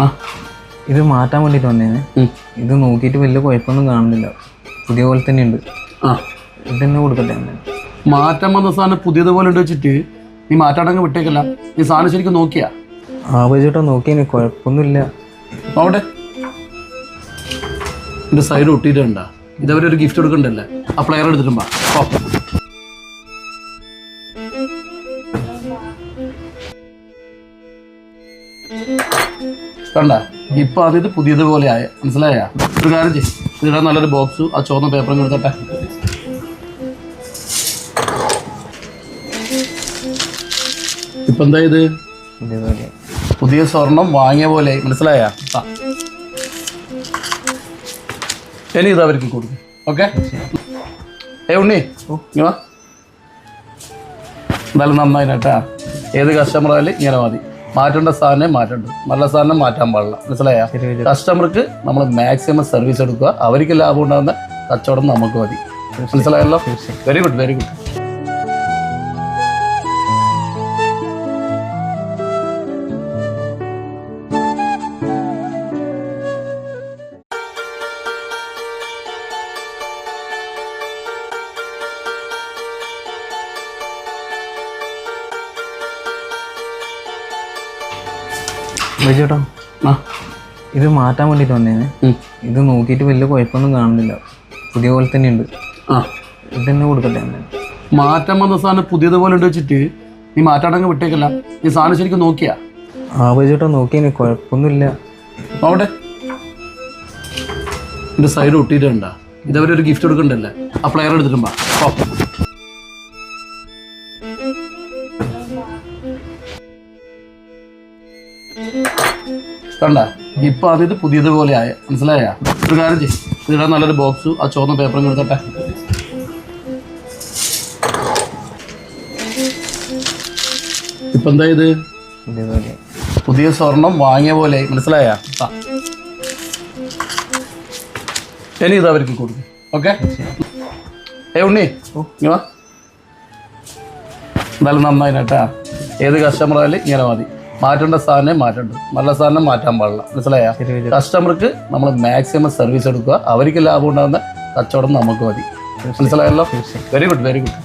ആ. ഇത് മാറ്റാൻ വേണ്ടിയിട്ട് വന്നേനെ. ഉം. ഇത് നോക്കിയിട്ട് വലിയ കുഴപ്പമൊന്നും കാണുന്നില്ല. പുതിയ പോലെ തന്നെ ഉണ്ട് ആ. ഇത് തന്നെ കൊടുക്കട്ടെ എന്നെ. മാറ്റം വന്ന സാധനം പുതിയതുപോലെ ഉണ്ട് വെച്ചിട്ട് നീ മാറ്റാടങ്ങ് വിട്ടേക്കല്ല. നീ സാധനം ശരിക്കും നോക്കിയാ? ആ ബൈജേട്ടാ നോക്കിയേനെ. കുഴപ്പമൊന്നുമില്ല. അവിടെ എന്റെ സൈഡ് ഒട്ടിയിട്ടുണ്ടാ ഇതവരെ ഒരു ഗിഫ്റ്റ് കൊടുക്കണ്ടല്ലേ? ആ പ്ലെയർ എടുത്തിട്ടുമ്പാ കണ്ട ഇപ്പൊ അത് ഇത് പുതിയതുപോലെ ആയ മനസ്സിലായ? ഒരു കാര്യം ചെയ്യും. ഇതിടാൻ നല്ലൊരു ബോക്സ് ആ ചുവന്ന പേപ്പറും കൊടുത്തട്ടെ ഇപ്പൊ എന്താ ഇത്? പുതിയ സ്വർണം വാങ്ങിയ പോലെ മനസ്സിലായ? ഇനി ഇത് അവർക്ക് കൊടുക്കും. ഓക്കെ? ഏ ഉണ്ണി വാ. എന്തായാലും നന്നായി കേട്ടാ. ഏത് കസ്റ്റമർ ആയാലും ഇങ്ങനെ മതി. മാറ്റേണ്ട സാധനം മാറ്റേണ്ടത് നല്ല സാധനം മാറ്റാൻ പാടില്ല. മനസ്സിലായ? കസ്റ്റമർക്ക് നമ്മൾ മാക്സിമം സർവീസ് എടുക്കുക. അവർക്ക് ലാഭം ഉണ്ടാകുന്ന കച്ചവടം നമുക്ക് മതി. മനസ്സിലായല്ലോ? വെരി ഗുഡ് വെരി ഗുഡ് ആ. ഇത് മാറ്റാൻ വേണ്ടിയിട്ട് വന്നേനെ. ഉം. ഇത് നോക്കിയിട്ട് വലിയ കുഴപ്പമൊന്നും കാണുന്നില്ല. പുതിയ പോലെ തന്നെ ഉണ്ട് ആ. ഇത് തന്നെ കൊടുക്കട്ടെ മാറ്റാൻ മാറ്റം വന്ന സാധനം പുതിയതുപോലെ ഉണ്ട് വെച്ചിട്ട് നീ മാറ്റാടങ്ങ് വിട്ടേക്കല്ല. നീ സാധനം ശരിക്കും നോക്കിയാ? ആ ചേട്ടാ നോക്കിയേനെ കുഴപ്പമൊന്നുമില്ല. അവിടെ? എന്റെ സൈഡ് ഒട്ടിയിട്ടുണ്ടാ. ഇതവരെ ഒരു ഗിഫ്റ്റ് കൊടുക്കണ്ടല്ലേ? ആ പ്ലെയർ എടുത്തിട്ടുമ്പാ കണ്ട ഇപ്പൊ അതിത് പുതിയത് പുതിയതുപോലെ ആയ മനസ്സിലായ? ഒരു കാര്യം ചെയ്യും. ഇതിടാൻ നല്ലൊരു ബോക്സ് ആ ചുവന്ന പേപ്പറും കൊടുത്തട്ടെ ഇപ്പൊ എന്താ ഇത്? പുതിയ സ്വർണം വാങ്ങിയ പോലെ മനസ്സിലായ? ഇനി ഇത് അവർക്ക് കൊടുക്കും. ഓക്കെ? ഏ ഉണ്ണി വാ. എന്തായാലും നന്നായി കേട്ടാ. ഏത് കസ്റ്റമർ ആയാലും ഇങ്ങനെ മതി. മാറ്റേണ്ട സാധനം മാറ്റണ്ട. നല്ല സാധനം മാറ്റാൻ പാടില്ല. മനസ്സിലായ? കസ്റ്റമർക്ക് നമ്മൾ മാക്സിമം സർവീസ് എടുക്കുക അവർക്ക് ലാഭം ഉണ്ടാകുന്ന കച്ചവടം നമുക്ക് മതി. മനസ്സിലായല്ലോ? Very good very good